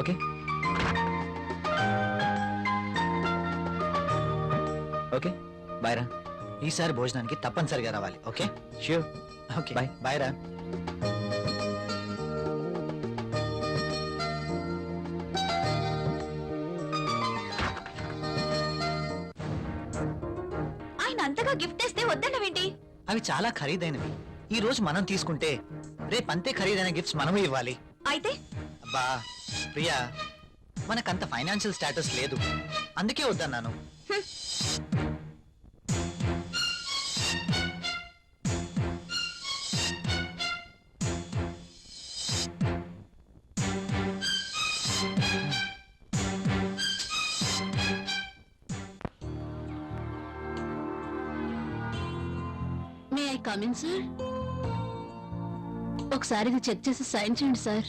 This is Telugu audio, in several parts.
ఓకే. ఓకే. బాయ్ రా. ఈసారి భోజనానికి తప్పనిసరిగా రావాలి. Okay? Sure okay. Bye. Bye రా. ఆయన అంతగా గిఫ్ట్ ఇస్తే వద్దన్నవేంటి? అవి చాలా ఖరీదైనవి. ఈ రోజు మనం తీసుకుంటే రేపు అంతే ఖరీదైన గిఫ్ట్స్ మనము ఇవ్వాలి. అయితే? అబ్బా. ప్రియా మనకంత ఫైనాన్షియల్ స్టేటస్ లేదు. అందుకే వద్దన్నాను. మే ఐ కమిన్ సార్ ఒకసారి ఇది చెక్ చేసి సైన్ చేయండి సార్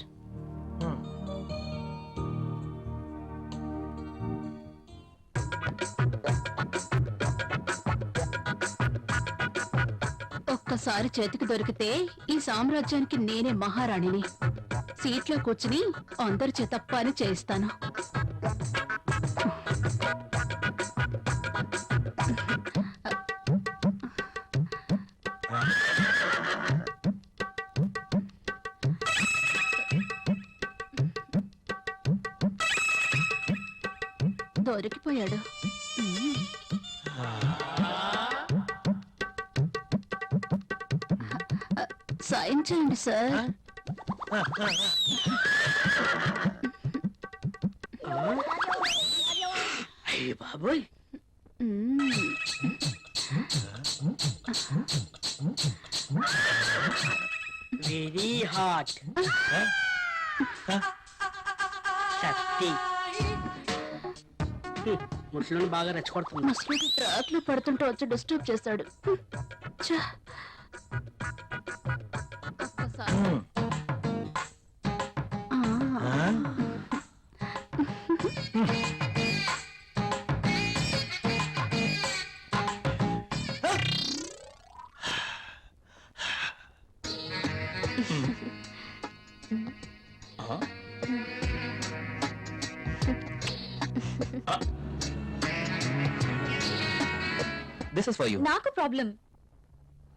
ఒక్కసారి చేతికి దొరికితే ఈ సామ్రాజ్యానికి నేనే మహారాణిని. సీట్లో కూర్చుని అందరి చేత పని చేయిస్తాను. దొరికిపోయాడు. సైన్ చేయండి సార్ అయ్య బాబోయ్. వెరీ హాట్ శక్తి ముసలిని బాగా రెచ్చగొడుతుంది ముసలిది ట్రాక్లో పడుతుంటే వచ్చి డిస్టర్బ్ చేశాడు ఛ. ఒక్కసారి. ఆ. దిస్ ఇస్ ఫర్ యూ నాకు ప్రాబ్లం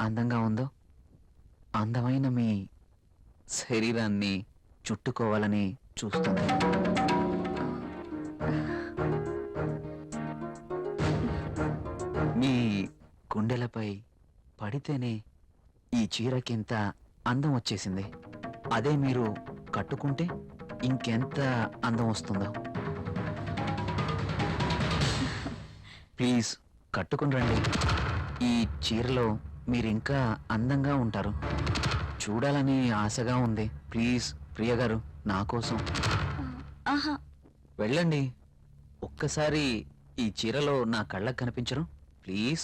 అందంగా ఉందో? అందమైన మీ శరీరాన్ని చుట్టుకోవాలని చూస్తుంది. మీ గుండెలపై పడితేనే ఈ చీరకింత అందం వచ్చేసింది. అదే మీరు కట్టుకుంటే ఇంకెంత అందం వస్తుందో? ప్లీజ్ కట్టుకుని రండి. ఈ చీరలో మీరింకా అందంగా ఉంటారు. చూడాలని ఆశగా ఉంది. ప్లీజ్ ప్రియ గారు నా కోసం. ఆహా. వెళ్ళండి. ఒక్కసారి ఈ చీరలో నా కళ్ళకు కనిపించరు. ప్లీజ్.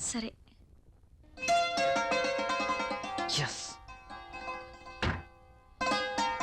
సరే.